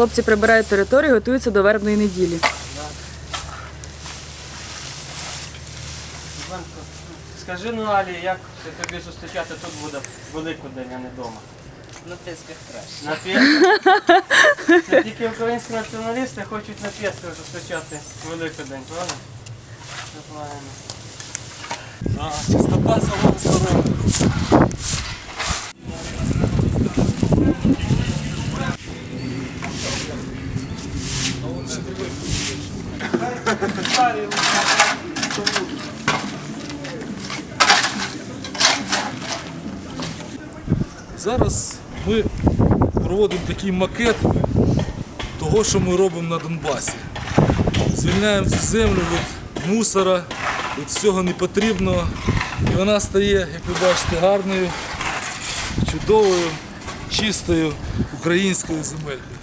Хлопці прибирають територію, готуються до вербної неділі. Скажи ну Алі, як це тобі зустрічати тут буде Великодень, а не вдома? На писках краще. На п'єсках? Це тільки українські націоналісти хочуть на п'єсках зустрічати Великодень, правда? Це правильно. Чистота здоров'я. Зараз ми проводимо такий макет того, що ми робимо на Донбасі. Звільняємо цю землю від мусора, від всього непотрібного. І вона стає, як ви бачите, гарною, чудовою, чистою українською земелькою.